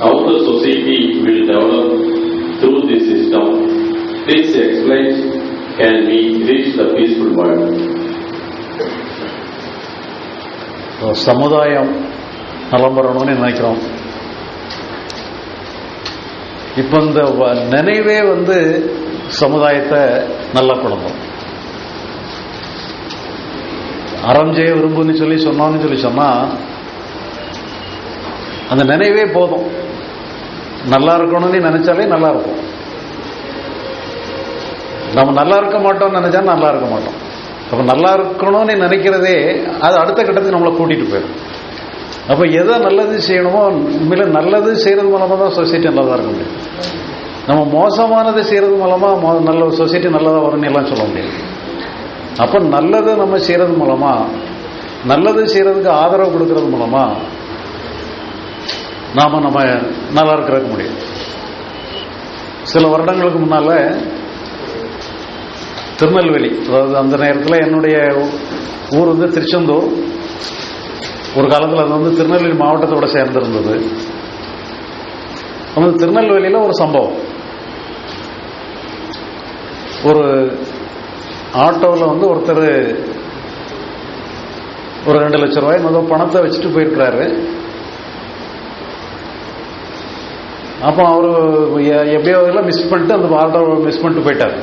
how the society will develop through this system. This explains can we reach the peaceful world? சமுதாயம் நலம் வரணும்னு நினைக்கிறோம் இப்போ இந்த நினைவே வந்து சமுதாயத்தை நல்ல குழம்பம் அறம் செய்ய விரும்புன்னு சொல்லி சொன்னோன்னு சொல்லி சொன்னா அந்த நினைவே போதும். நல்லா இருக்கணும்னு நினைச்சாலே நல்லா இருக்கும். நம்ம நல்லா இருக்க மாட்டோம்னு நினைச்சா நல்லா இருக்க மாட்டோம். அப்ப நல்லா இருக்கணும்னு நினைக்கிறதே அது அடுத்த கட்டத்துக்கு நம்மளை கூட்டிட்டு போயிடும். அப்ப எதை நல்லது செய்யணுமோ உண்மையில நல்லது செய்யறது மூலமா தான் சொசைட்டி நல்லதா இருக்க முடியும். நம்ம மோசமானது செய்யறது மூலமா மோ- நல்ல சொசைட்டி நல்லதா வரும்னு எல்லாம் சொல்ல முடியாது. அப்ப நல்லதை நம்ம செய்யறது மூலமா நல்லது செய்யறதுக்கு ஆதரவு கொடுக்கறது மூலமா நாம நம்ம நல்லா இருக்கிறக்க முடியும். சில வருடங்களுக்கு முன்னால திருநெல்வேலி அதாவது அந்த நேரத்தில் என்னுடைய ஊர் வந்து திருச்செந்தூர். ஒரு காலத்தில் அது வந்து திருநெல்வேலி மாவட்டத்தோட சேர்ந்திருந்தது. அந்த திருநெல்வேலியில் ஒரு சம்பவம். ஒரு ஆட்டோவில் வந்து ஒருத்தர் ஒரு ரெண்டு லட்சம் ரூபாய் மொதல் பணத்தை வச்சுட்டு போயிருக்கிறாரு. அப்போ அவர் எப்படியோ எல்லாம் மிஸ் பண்ணிட்டு அந்த ஆட்டோ மிஸ் பண்ணிட்டு போயிட்டார்.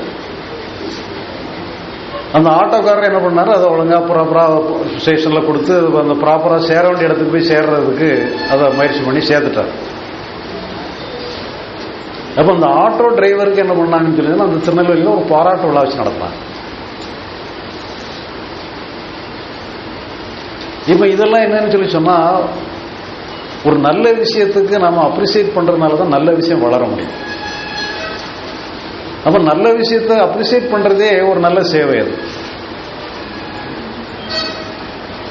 அந்த ஆட்டோக்காரர் என்ன பண்ணார்? அதை ஒழுங்காக ப்ராப்பராக ஸ்டேஷனில் கொடுத்து அந்த ப்ராப்பராக சேர வேண்டிய இடத்துக்கு போய் சேர்றதுக்கு அதை முயற்சி பண்ணி சேர்த்துட்டார். அப்போ அந்த ஆட்டோ டிரைவருக்கு என்ன பண்ணாங்கன்னு சொல்லி அந்த திருநெல்வேலியில் ஒரு பாராட்டு விழா வச்சு நடத்தினாங்க. இப்போ இதெல்லாம் என்னன்னு சொல்லி சொன்னால் ஒரு நல்ல விஷயத்துக்கு நாம அப்ரிசியேட் பண்றதுனால தான் நல்ல விஷயம் வளர முடியும். அப்ப நல்ல விஷயத்தை அப்ரிசியேட் பண்றதே ஒரு நல்ல சேவை அது.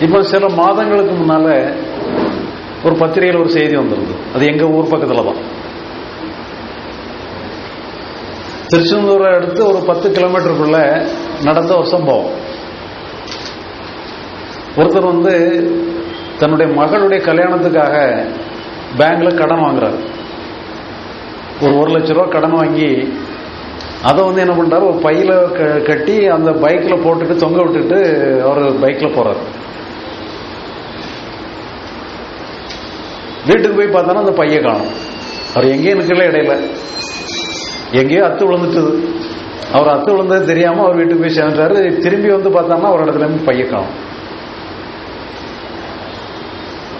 இப்ப சில மாதங்களுக்கு முன்னால ஒரு பத்திரிகையில் ஒரு செய்தி வந்திருந்தது அது எங்க ஊர் பக்கத்துல தான். திருச்செந்தூரை அடுத்து ஒரு பத்து கிலோமீட்டருக்குள்ள நடந்த ஒரு சம்பவம். ஒருத்தர் வந்து தன்னுடைய மகளுடைய கல்யாணத்துக்காக பேங்க்ல கடன் வாங்குறாரு. ஒரு ஒரு லட்ச ரூபா கடன் வாங்கி அதை வந்து என்ன பண்ணுறாரு ஒரு பையில் க- கட்டி அந்த பைக்கில் போட்டுட்டு தொங்க விட்டுட்டு அவர் பைக்கில் போகிறார் வீட்டுக்கு போய் பார்த்தோன்னா அந்த பையன் காணும். அவர் எங்கேயும் நிற்கல இடையில. எங்கேயோ அத்து விழுந்துட்டுது. அவர் அத்து விழுந்தது தெரியாமல் அவர் வீட்டுக்கு போய் சேர்ந்துட்டாரு. திரும்பி வந்து பார்த்தோன்னா ஒரு இடத்துல இருந்து காணும்.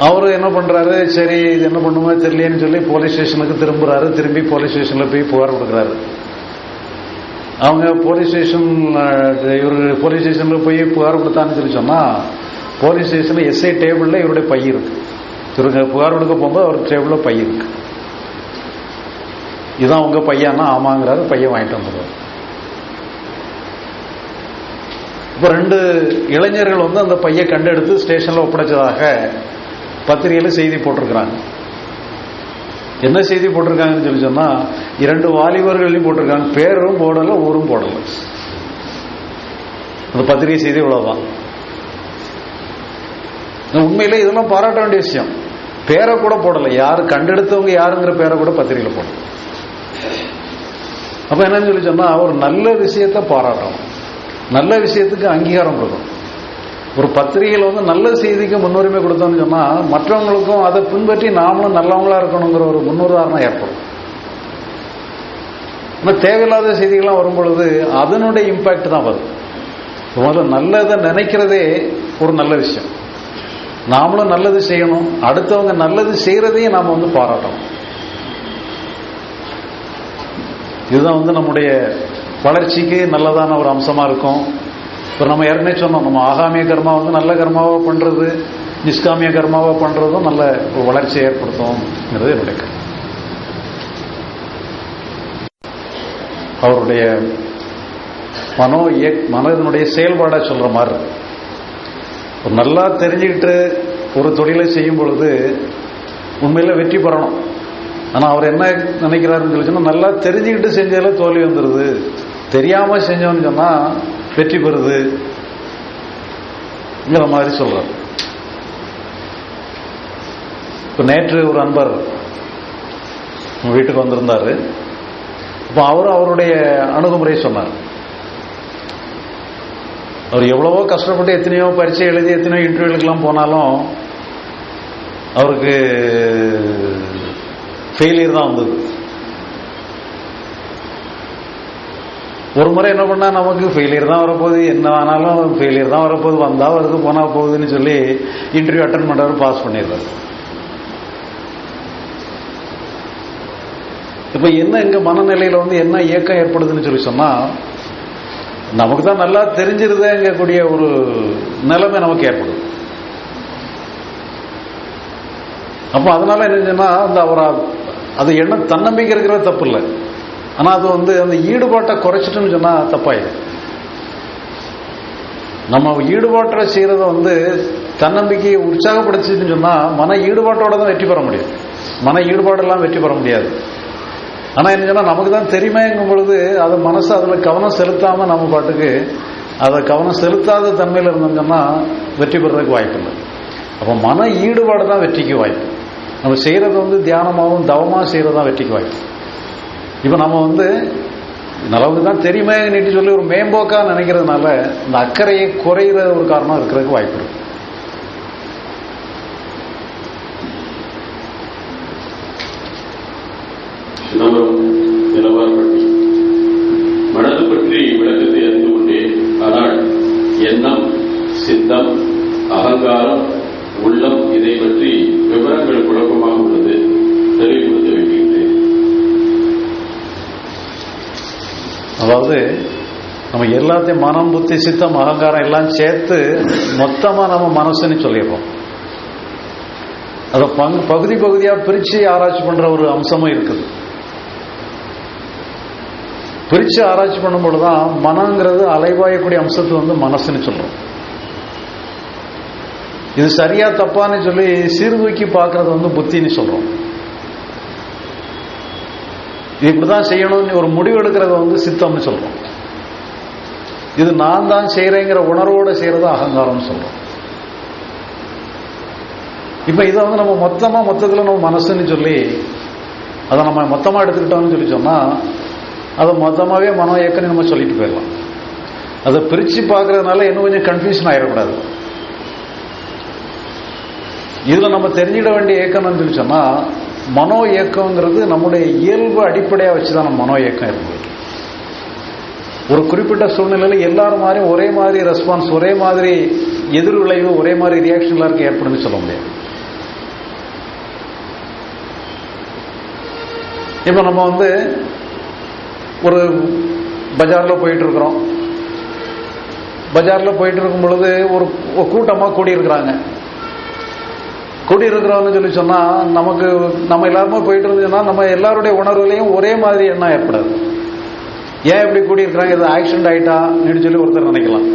அவரு என்ன பண்றாரு? சரி இது என்ன பண்ணுமோ தெரியலேன்னு சொல்லி போலீஸ் ஸ்டேஷனுக்கு திரும்புறாரு. திரும்பி போலீஸ் ஸ்டேஷன்ல போய் புகார் கொடுக்குறாரு. அவங்க போலீஸ் ஸ்டேஷன் இவர் போலீஸ் ஸ்டேஷன்ல போய் புகார் கொடுத்தான்னு சொல்லி சொன்னா போலீஸ் ஸ்டேஷன்ல எஸ்ஐ டேபிள்ல இவருடைய பை இருக்கு. இவருங்க புகார் கொடுக்க போகும்போது அவர் டேபிள்ல பை இருக்கு. இதுதான் உங்க பையனா ஆமாங்கிறாரு பையன் வாங்கிட்டு வந்துடுவார். இப்போ ரெண்டு இளைஞர்கள் வந்து அந்த பையை கண்டெடுத்து ஸ்டேஷன்ல ஒப்படைச்சதாக பத்திரிகையில் செய்தி போட்டிருக்கிறாங்க. என்ன செய்தி போட்டிருக்காங்கன்னு சொல்லி சொன்னால் இரண்டு வாலிபர்களையும் போட்டிருக்காங்க. பேரும் போடலை ஊரும் போடல. அந்த பத்திரிகை செய்தி இவ்வளோதான் உண்மையில் இதெல்லாம் பாராட்ட வேண்டிய விஷயம். பேரை கூட போடலை. யார் கண்டெடுத்தவங்க யாருங்கிற பேரை கூட பத்திரிகையில் போடல. அப்போ என்னன்னு சொல்லி சொன்னால் ஒரு நல்ல விஷயத்தை பாராட்டணும். நல்ல விஷயத்துக்கு அங்கீகாரம் கொடுக்கணும். ஒரு பத்திரிகையில் வந்து நல்ல செய்திக்கு முன்னுரிமை கொடுத்தோம்னு சொன்னால் மற்றவங்களுக்கும் அதை பின்பற்றி நாமளும் நல்லவங்களா இருக்கணுங்கிற ஒரு முன்னுதாரணம் ஏற்படும். ஆனால் தேவையில்லாத செய்திகள்லாம் வரும்பொழுது அதனுடைய இம்பேக்ட் தான் வருது முதல்ல நல்லதை நினைக்கிறதே ஒரு நல்ல விஷயம். நாமளும் நல்லது செய்யணும் அடுத்தவங்க நல்லது செய்கிறதையும் நாம் வந்து பாராட்டணும். இதுதான் வந்து நம்முடைய வளர்ச்சிக்கு நல்லதான ஒரு அம்சமாக இருக்கும். இப்போ நம்ம ஏற்கனவே சொன்னோம் நம்ம ஆகாமிய கர்மா வந்து நல்ல கர்மாவாக பண்ணுறது நிஷ்காமிய கர்மாவாக பண்ணுறதும் நல்ல ஒரு வளர்ச்சியை ஏற்படுத்தும்ங்கிறது என்னுடைய அவருடைய மனோ இயக் மனதனுடைய செயல்பாடாக சொல்கிற மாதிரி ஒரு நல்லா தெரிஞ்சுக்கிட்டு ஒரு தொழிலை செய்யும் பொழுது உண்மையில் வெற்றி பெறணும். ஆனால் அவர் என்ன நினைக்கிறாருன்னு சொல்லி சொன்னால் நல்லா தெரிஞ்சுக்கிட்டு செஞ்சதுல தோல்வி வந்துடுது தெரியாமல் செஞ்சோன்னு சொன்னால் வெற்றி பெறுது மாதிரி சொல்றார். இப்ப நேற்று ஒரு அன்பர் வீட்டுக்கு வந்திருந்தாரு. இப்போ அவரும் அவருடைய அணுகுமுறையை சொன்னார். அவர் எவ்வளவோ கஷ்டப்பட்டு எத்தனையோ பரீட்சை எழுதி எத்தனையோ இன்டர்வியூலுக்கெல்லாம் போனாலும் அவருக்கு ஃபெயிலியர் தான் வந்தது. ஒரு முறை என்ன பண்ணா நமக்கு ஃபெயிலியர் தான் வரப்போகுது. என்ன ஆனாலும் ஃபெயிலியர் தான் வரப்போகுது. வந்தா வருது போனா போகுதுன்னு சொல்லி இன்டர்வியூ அட்டன் பண்ணுறவர் பாஸ் பண்ணிடுறாரு. இப்போ என்ன எங்கள் மனநிலையில் வந்து என்ன இயக்கம் ஏற்படுதுன்னு சொல்லி சொன்னால் நமக்கு தான் நல்லா தெரிஞ்சிருதேங்கக்கூடிய ஒரு நிலைமை நமக்கு ஏற்படும். அப்போ அதனால என்ன சொன்னா அந்த அவர் அது என்ன தன்னம்பிக்கை இருக்கிறது தப்பு இல்லை. ஆனால் அது வந்து அந்த ஈடுபாட்டை குறைச்சிட்டுன்னு சொன்னால் தப்பாயிடும் நம்ம ஈடுபாட்டை செய்யறத வந்து தன்னம்பிக்கையை உற்சாகப்படுத்தின்னு சொன்னால் மன ஈடுபாட்டோட தான் வெற்றி பெற முடியும். மன ஈடுபாடெல்லாம் வெற்றி பெற முடியாது. ஆனால் என்ன சொன்னால் நமக்கு தான் தெரியுமேங்கும் பொழுது அதை மனசு அதில் கவனம் செலுத்தாமல் நம்ம பாட்டுக்கு அதை கவனம் செலுத்தாத தன்மையில் இருந்தோம்னா வெற்றி பெறதுக்கு வாய்ப்பு இல்லை. அப்போ மன ஈடுபாடு தான் வெற்றிக்கு வாய்ப்பு. நம்ம செய்கிறது வந்து தியானமாகவும் தவமாக செய்கிறது தான் வெற்றிக்கு வாய்ப்பு. இப்போ நம்ம வந்து நமக்கு தான் தெரியுமே நீட்டு சொல்லி ஒரு மேம்போக்கா நினைக்கிறதுனால இந்த அக்கறையை குறையிற ஒரு காரணம் இருக்கிறதுக்கு வாய்ப்பு இருக்கு. மனது பற்றி விளக்கத்தை அறிந்து கொண்டேன் ஆனால் எண்ணம் சித்தம் அகங்காரம் உள்ளம் இதை பற்றி விவரங்கள் குழப்பமாக உள்ளது. தெளிவு அதாவது நம்ம எல்லாத்தையும் மனம் புத்தி சித்தம் அகங்காரம் எல்லாம் சேர்த்து மொத்தமாக நம்ம மனசுன்னு சொல்லிடுறோம் அதை பங்கு பகுதி பகுதியாக பிரித்து ஆராய்ச்சி பண்ணுற ஒரு அம்சமும் இருக்குது. பிரித்து ஆராய்ச்சி பண்ணும்போது தான் மனங்கிறது அலைவாயக்கூடிய அம்சத்தை வந்து மனசுன்னு சொல்கிறோம் இது சரியா தப்பான்னு சொல்லி சீர்தூக்கி பார்க்கறது வந்து புத்தின்னு சொல்கிறோம் இது இப்படிதான் செய்யணும்னு ஒரு முடிவு எடுக்கிறத வந்து சித்தம்னு சொல்றோம். இது நான் தான் செய்யறேங்கிற உணர்வோட செய்யறதா அகங்காரம்னு சொல்றோம். இப்ப இதை வந்து நம்ம மொத்தமா மொத்தத்துல நம்ம மனசுன்னு சொல்லி அதை நம்ம மொத்தமா எடுத்துக்கிட்டோம்னு சொல்லி சொன்னா அதை மொத்தமாவே மனோ இயக்கம்னு நம்ம சொல்லிட்டு போயிடலாம். அதை பிரிச்சு பார்க்கறதுனால இன்னும் கொஞ்சம் கன்ஃபியூஷன் ஆயிடக்கூடாது. இதுல நம்ம தெரிஞ்சிட வேண்டிய இயக்கம்னு சொல்லி சொன்னா மனோ இயக்கங்கிறது நம்முடைய இயல்பு அடிப்படையாக வச்சுதான் நம்ம மனோ இயக்கம் இருக்குது ஒரு குறிப்பிட்ட சூழ்நிலையில் எல்லாரும் மாதிரி ஒரே மாதிரி ரெஸ்பான்ஸ் ஒரே மாதிரி எதிர் விளைவு ஒரே மாதிரி ரியாக்ஷன் எல்லாருக்கும் ஏற்படும்னு சொல்ல முடியாது. இப்ப நம்ம வந்து ஒரு பஜார்ல போயிட்டு இருக்கிறோம். பஜார்ல போயிட்டு இருக்கும் பொழுது ஒரு கூட்டமாக கூடியிருக்கிறாங்க. கூடி சொல்லி சொன்னா நமக்கு நம்ம எல்லாருமே போயிட்டு இருந்துச்சுன்னா நம்ம எல்லாருடைய உணர்வுலையும் ஒரே மாதிரி எண்ணம் ஏற்படாது. ஏன் இப்படி கூடி இருக்கிறாங்க இது ஆக்சிடென்ட் ஆயிட்டா? சொல்லி ஒருத்தர் நினைக்கலாம்.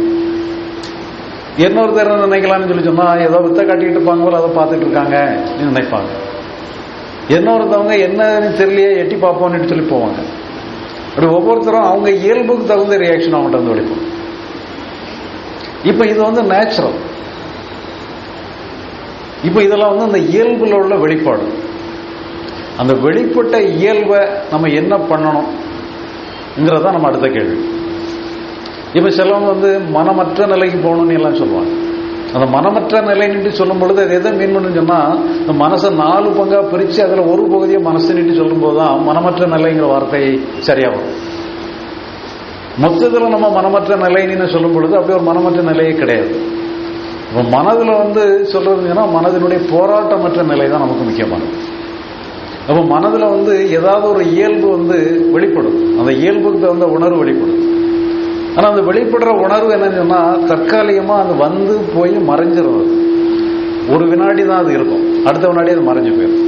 இன்னொருத்தர் நினைக்கலாம்னு சொல்லி சொன்னா ஏதோ வித்த காட்டிட்டு இருப்பாங்க போல அதை பார்த்துட்டு இருக்காங்க நினைப்பாங்க. இன்னொருத்தவங்க என்னன்னு தெரியலையே எட்டி பார்ப்போம்னு சொல்லி போவாங்க. அப்படி ஒவ்வொருத்தரும் அவங்க இயல்புக்கு தகுந்த ரியாக்ஷன் அவங்கள்ட்ட வந்து வெடிப்போம் இப்போ இது வந்து நேச்சுரல் இப்ப இதெல்லாம் வந்து அந்த இயல்புல உள்ள வெளிப்பாடு. அந்த வெளிப்பட்ட இயல்பை நம்ம என்ன பண்ணணும்ங்கிறத நம்ம அடுத்த கேள்வி. இப்ப சிலவங்க வந்து மனமற்ற நிலைக்கு போகணும்னு எல்லாம் சொல்லுவாங்க. அந்த மனமற்ற நிலைன்னு சொல்லும் பொழுது அது எதை மீன் பண்ணு சொன்னா இந்த மனசை நாலு பங்கா பிரிச்சு அதுல ஒரு பகுதியை மனசுன்னு சொல்லும்போது தான் மனமற்ற நிலைங்கிற வார்த்தை சரியா வரும் மொத்தத்தில் நம்ம மனமற்ற நிலைன்னு சொல்லும் பொழுது அப்படி ஒரு மனமற்ற நிலையே கிடையாது. இப்போ மனதில் வந்து சொல்றதுங்கன்னா மனதினுடைய போராட்டமற்ற நிலை தான் நமக்கு முக்கியமானது. அப்போ மனதில் வந்து ஏதாவது ஒரு இயல்பு வந்து வெளிப்படும். அந்த இயல்புக்கு தகுந்த உணர்வு வெளிப்படும். ஆனால் அந்த வெளிப்படுற உணர்வு என்னன்னு சொன்னால் தற்காலிகமாக அது வந்து போய் மறைஞ்சிடும் அது. ஒரு வினாடி தான் அது இருக்கும். அடுத்த வினாடி அது மறைஞ்சு போயிடும்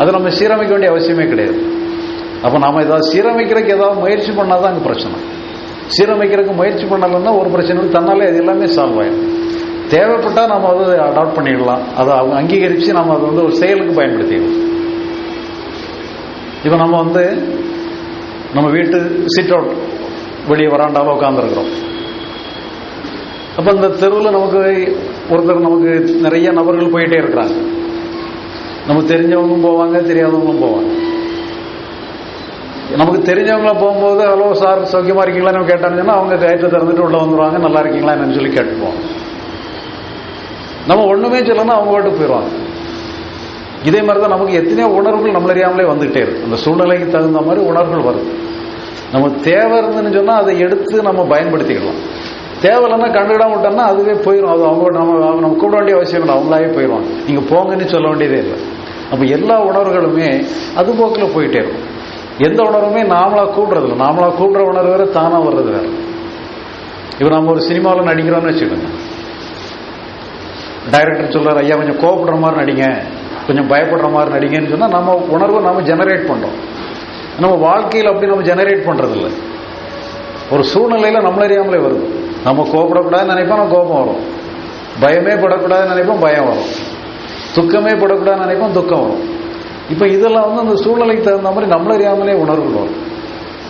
அது நம்ம சீரமைக்க வேண்டிய அவசியமே கிடையாது. அப்போ நாம் ஏதாவது சீரமைக்கிறதுக்கு ஏதாவது முயற்சி பண்ணால் தான் அங்கே பிரச்சனை. சீரமைக்கிறதுக்கு முயற்சி பண்ணலன்னா ஒரு பிரச்சனை தன்னாலே அது எல்லாமே சால்வ் ஆயிடும் தேவைப்பட்டால் நம்ம அதை அடாப்ட் பண்ணிடலாம். அதை அவங்க அங்கீகரித்து நம்ம அதை வந்து ஒரு செயலுக்கு பயன்படுத்திடலாம் இப்போ நம்ம வந்து நம்ம வீட்டு சிட் அவுட் வெளியே வராண்டாவில் உட்காந்துருக்குறோம் அப்போ இந்த தெருவில் நமக்கு ஒருத்தர் நமக்கு நிறைய நபர்கள் போயிட்டே இருக்கிறாங்க. நமக்கு தெரிஞ்சவங்களும் போவாங்க தெரியாதவங்களும் போவாங்க. நமக்கு தெரிஞ்சவங்கள போகும்போது ஹலோ சார் சௌக்கியமா இருக்கீங்களான்னு நம்ம கேட்டாங்கன்னா அவங்க கயிற்று திறந்துட்டு உள்ள வந்துருவாங்க நல்லா இருக்கீங்களா? என்னன்னு சொல்லி கேட்டுப்போம் நம்ம ஒண்ணுமே சொல்லணும் அவங்க பாட்டுக்கு போயிடுவாங்க. இதே மாதிரி தான் நமக்கு எத்தனையோ உணர்வுகள் நம்மள அறியாமலே வந்துகிட்டே இருக்கு. அந்த சூழ்நிலைக்கு தகுந்த மாதிரி உணர்வுகள் வருது. நம்ம தேவை இருந்துன்னு சொன்னா அதை எடுத்து நம்ம பயன்படுத்திக்கலாம். தேவையில்லைன்னா கண்டுக்கிடாம விட்டோம்னா அதுவே போயிடும் அது அவங்க நம்ம நம்ம கூப்பிட வேண்டிய அவசியம் இல்லை. அவங்களாவே போயிடுவாங்க. நீங்க போங்கன்னு சொல்ல வேண்டியதே இல்லை. அப்ப எல்லா உணர்வுகளுமே அது போக்கில் போயிட்டே இருக்கும். எந்த உணர்வுமே நாமளா கூடுறதில்ல இல்லை. நாமளா உணர்வு வேற தானா வர்றது வேற. இப்போ நம்ம ஒரு சினிமாவில் நடிக்கிறோம்னு வச்சுக்கோங்க. டைரக்டர் சொல்றாரு ஐயா கொஞ்சம் கோவப்படுற மாதிரி நடிங்க. கொஞ்சம் பயப்படுற மாதிரி நடிங்கன்னு சொன்னால் நம்ம உணர்வை நம்ம ஜெனரேட் பண்ணுறோம் நம்ம வாழ்க்கையில் அப்படி நம்ம ஜெனரேட் பண்ணுறதில்ல ஒரு சூழ்நிலையில் நம்மள அறியாமலே வருது. நம்ம கோபப்படக்கூடாதுன்னு நினைப்போம் நம்ம கோபம் வரும். பயமே படக்கூடாதுன்னு நினைப்போம் பயம் வரும். துக்கமே படக்கூடாதுன்னு நினைப்போம் துக்கம் வரும். இப்போ இதெல்லாம் வந்து அந்த சூழ்நிலைக்கு தகுந்த மாதிரி நம்மள அறியாமலே வரும்.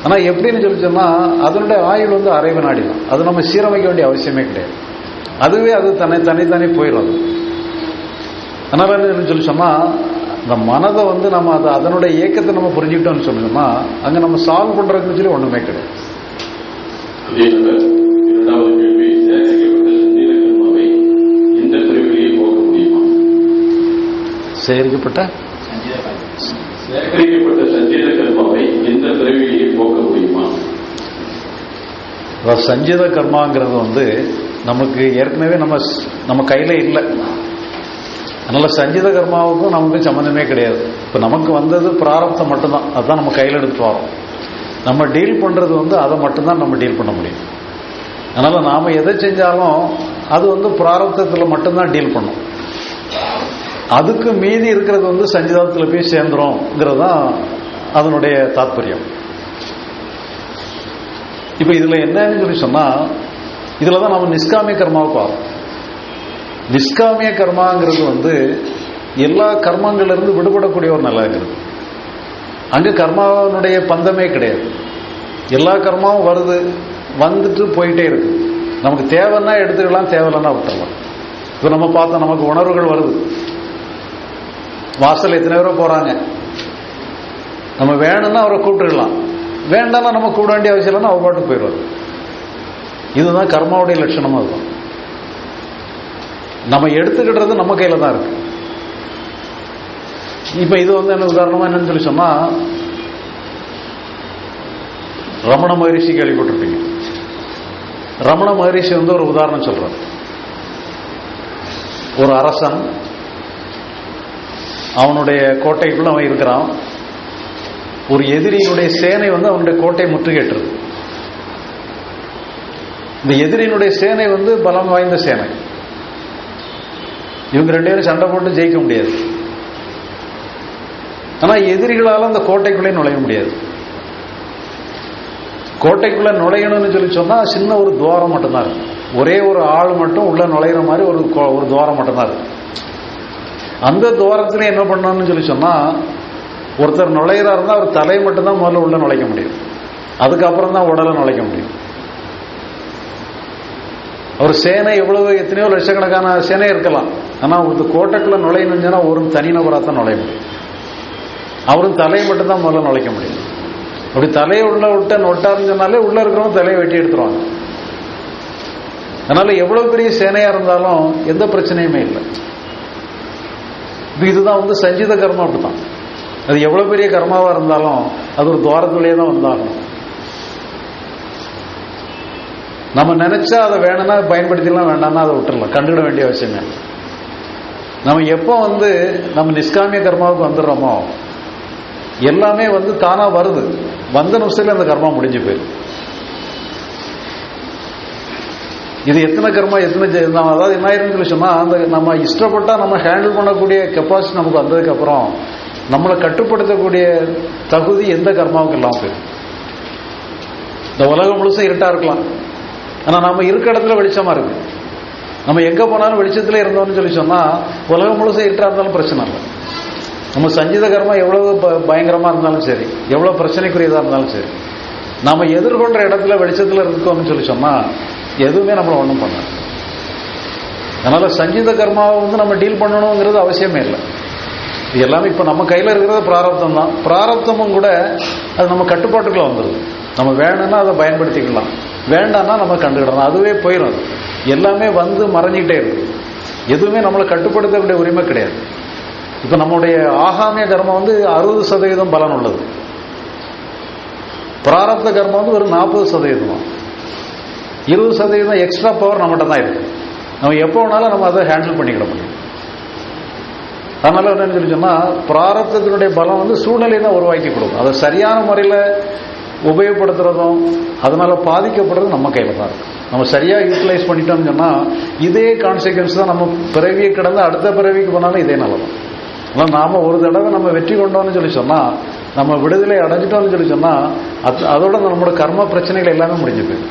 ஆனால் எப்படின்னு சொல்லி சொன்னால் அதனுடைய ஆயுள் வந்து அரை வினாடி தான் அது நம்ம சீரமைக்க வேண்டிய அவசியமே கிடையாது. அதுவே அது தன்னை தனித்தனி போயிடும் அது அதனால என்ன சொல்லி சொன்னா இந்த மனதை வந்து நம்ம அதை அதனுடைய இயக்கத்தை நம்ம புரிஞ்சுக்கிட்டோம்னு சொன்னோம்னா அங்க நம்ம சால்வ் பண்றதுன்னு சொல்லி ஒண்ணுமே கிடையாது. சேகரிக்கப்பட்ட? சேகரிக்கப்பட்ட சஞ்சீத கர்மாவை இந்த பிறவிலேயே போக்க முடியுமா? சஞ்சித கர்மாங்கிறது வந்து நமக்கு ஏற்கனவே நம்ம நம்ம கையில இல்லை. அதனால சஞ்சித கர்மாவுக்கும் நமக்கு சம்மந்தமே கிடையாது. இப்போ நமக்கு வந்தது பிராரப்தம் மட்டும்தான். அதுதான் நம்ம கையில் எடுத்துட்டு வரோம். நம்ம டீல் பண்ணுறது வந்து அதை மட்டும்தான் நம்ம டீல் பண்ண முடியும். அதனால் நாம் எதை செஞ்சாலும் அது வந்து பிராரப்தத்தில் மட்டும்தான் டீல் பண்ணும். அதுக்கு மீதி இருக்கிறது வந்து சஞ்சிதாத்தில் போய் சேர்ந்துரும்ங்கிறது தான் அதனுடைய தாற்பயம் இப்போ இதில் என்னன்னு சொல்லி சொன்னால் இதுல தான் நம்ம நிஷ்காமிய கர்மாவை பார்ப்போம். நிஷ்காமிய கர்மாங்கிறது வந்து எல்லா கர்மங்கள்ல இருந்து விடுபடக்கூடிய ஒரு நிலைங்கிறது அங்கே கர்மாவனுடைய பந்தமே கிடையாது. எல்லா கர்மாவும் வருது வந்துட்டு போயிட்டே இருக்கு. நமக்கு தேவைன்னா எடுத்துக்கலாம் தேவையில்லைன்னா விட்டுறலாம். இப்போ நம்ம பார்த்தோம் நமக்கு உணர்வுகள் வருது. வாசல் எத்தனை பேரோ போறாங்க. நம்ம வேணும்னா அவரை கூப்பிட்டுக்கலாம். வேண்டாம்னா நம்ம கூட வேண்டிய அவசியம் இல்லைன்னா அவர் பாட்டுக்கு போயிடுவார் இதுதான் கர்மாவுடைய லட்சணமாக இருக்கும். நம்ம எடுத்துக்கிட்டது நம்ம கையில் தான் இருக்கு. இப்போ இது வந்து என்ன உதாரணமாக என்னன்னு சொல்லி சொன்னால் ரமண மகரிஷி கேள்விப்பட்டிருப்பீங்க. ரமண மகரிஷி வந்து ஒரு உதாரணம் சொல்கிறார் ஒரு அரசன் அவனுடைய கோட்டைக்குள்ள அவன் இருக்கிறான். ஒரு எதிரியினுடைய சேனை வந்து அவனுடைய கோட்டை முற்றுகேட்டுருது இந்த எதிரியினுடைய சேனை வந்து பலம் வாய்ந்த சேனை. இவங்க ரெண்டு பேரும் சண்டை போட்டு ஜெயிக்க முடியாது. ஆனா எதிரிகளால் அந்த கோட்டைக்குள்ளே நுழைய முடியாது. கோட்டைக்குள்ள நுழையணும்னு சொல்லி சொன்னா சின்ன ஒரு துவாரம் மட்டும்தான் இருக்கு ஒரே ஒரு ஆள் மட்டும் உள்ள நுழையிற மாதிரி ஒரு கோ- ஒரு துவாரம் மட்டும்தான் இருக்கும். அந்த துவாரத்துல என்ன பண்ணணும்னு சொல்லி சொன்னா ஒருத்தர் நுழையிறா இருந்தா அவர் தலை மட்டும்தான் முதல்ல உள்ள நுழைக்க முடியும். அதுக்கப்புறம் தான் உடலை நுழைக்க முடியும். ஒரு சேனை எவ்வளவு எத்தனையோ லட்சக்கணக்கான சேனை இருக்கலாம். ஆனா ஒரு கோட்டைக்குள்ள நுழையணும்னு ஒரு தனிநபராக தான் நுழைய முடியும். அவரும் தலையை மட்டும்தான் முதல்ல நுழைக்க முடியும். அப்படி தலையை உள்ள விட்ட நொட்டாருன்னு சொன்னாலே உள்ள இருக்கிறவங்க தலையை வெட்டி எடுத்துருவாங்க. அதனால எவ்வளவு பெரிய சேனையா இருந்தாலும் எந்த பிரச்சனையுமே இல்லை. இதுதான் வந்து சஞ்சீத கர்மம் அப்படித்தான். அது எவ்வளவு பெரிய கர்மாவா இருந்தாலும் அது ஒரு துவாரத்துலேயே தான் வந்தாகணும். நம்ம நினைச்சா அதை வேணும்னா பயன்படுத்திடலாம் வேண்டாம்னா அதை விட்டுறலாம். கண்டுக்கிட வேண்டிய அவசியமே நம்ம எப்போ வந்து நம்ம நிஷ்காமிய கர்மாவுக்கு வந்துடுறோமோ எல்லாமே வந்து தானாக வருது. வந்த நிமிஷத்தில் அந்த கர்மா முடிஞ்சு போயிடும் இது எத்தனை கர்மா எத்தனை நம்ம அதாவது என்ன ஆயிரும்னு சொல்லி அந்த நம்ம இஷ்டப்பட்டா நம்ம ஹேண்டில் பண்ணக்கூடிய கெப்பாசிட்டி நமக்கு வந்ததுக்கப்புறம் நம்மளை கட்டுப்படுத்தக்கூடிய தகுதி எந்த கர்மாவுக்கு இல்லாமல் போயிடும் இந்த உலகம் முழுசும் இருட்டாக இருக்கலாம். ஆனால் நம்ம இருக்க இடத்துல வெளிச்சமாக இருக்கு. நம்ம எங்கே போனாலும் வெளிச்சத்தில் இருந்தோம்னு சொல்லி சொன்னால் உலகம் முழுசும் இருட்டாக இருந்தாலும் பிரச்சனை இல்லை. நம்ம சஞ்சித கர்மா எவ்வளவு ப- இருந்தாலும் சரி எவ்வளோ பிரச்சனைக்குரியதாக இருந்தாலும் சரி நம்ம எதிர்கொள்கிற இடத்துல வெளிச்சத்தில் இருக்கோம்னு சொல்லி சொன்னால் எதுவுமே நம்மளை ஒன்றும் பண்ணாது. அதனால் சஞ்சீத கர்மாவை வந்து நம்ம டீல் பண்ணணுங்கிறது அவசியமே இல்லை. இது எல்லாமே இப்போ நம்ம கையில் இருக்கிறது பிராரப்தம் தான். பிராரப்தமும் கூட அது நம்ம கட்டுப்பாட்டுக்குள்ளே வந்துடுது நம்ம வேணும்னா அதை பயன்படுத்திக்கலாம். வேண்டாம்னா நம்ம கண்டுக்கிடணும் அதுவே போயிடும் அது. எல்லாமே வந்து மறைஞ்சிக்கிட்டே இருக்கும். எதுவுமே நம்மளை கட்டுப்படுத்தக்கூடிய உரிமை கிடையாது. இப்போ நம்முடைய ஆகாமிய கர்மம் வந்து அறுபது சதவீதம் பலன் உள்ளது. பிராரப்த கர்மம் வந்து ஒரு நாற்பது சதவீதம். இருபது சதவீதம் எக்ஸ்ட்ரா பவர் நம்மகிட்ட தான் இருக்கு. நம்ம எப்போ வேணாலும் நம்ம அதை ஹேண்டில் பண்ணிக்கிட முடியும். அதனால என்னன்னு சொல்லி சொன்னால் பிராரப்தத்தினுடைய பலம் வந்து சூழ்நிலை தான் உருவாக்கி கொடுக்கும். அதை சரியான முறையில் உபயோகப்படுத்துறதும் அதனால பாதிக்கப்படுறது நம்ம கையில் தான் இருக்கு. நம்ம சரியா யூட்டிலைஸ் பண்ணிட்டோம்னு சொன்னா இதே கான்சிக்வன்ஸ் தான் நம்ம பிறவியை கடந்து அடுத்த பிறவிக்கு போனாலும் இதே நல்லதான் ஆனால் நாம ஒரு தடவை நம்ம வெற்றி கொண்டோம்னு சொல்லி சொன்னா நம்ம விடுதலை அடைஞ்சிட்டோம்னு சொல்லி சொன்னா அது- அதோட நம்மளோட கர்ம பிரச்சனைகள் எல்லாமே முடிஞ்சு போயிடும்.